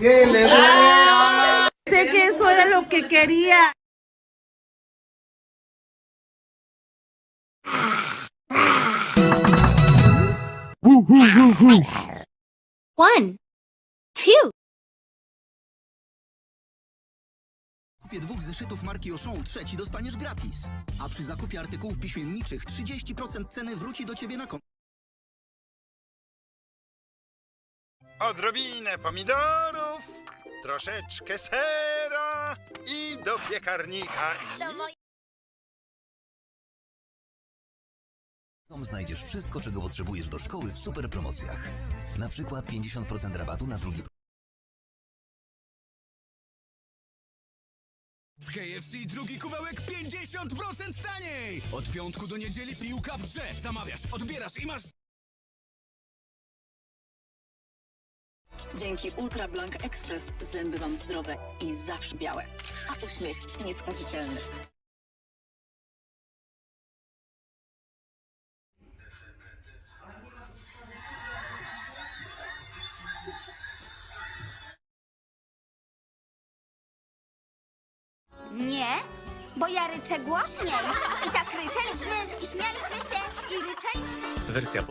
¿Qué le Sé que eso era lo que quería. One, two, zakupie dwóch zeszytów marki Auchan trzeci dostaniesz gratis. A przy zakupie artykułów piśmienniczych 30% ceny wróci do ciebie na konto. Odrobinę pomidorów, troszeczkę sera i do piekarnika. Tam znajdziesz wszystko, czego potrzebujesz do szkoły w super promocjach. Na przykład 50% rabatu na drugi W KFC drugi kubełek 50% taniej! Od piątku do niedzieli piłka w grze. Zamawiasz, odbierasz i masz Dzięki Ultra Blank Express zęby mam zdrowe i zawsze białe, a uśmiech nieskazitelny. Nie, bo ja ryczę głośniej. I tak ryczeliśmy, i śmialiśmy się, i ryczeliśmy. Wersja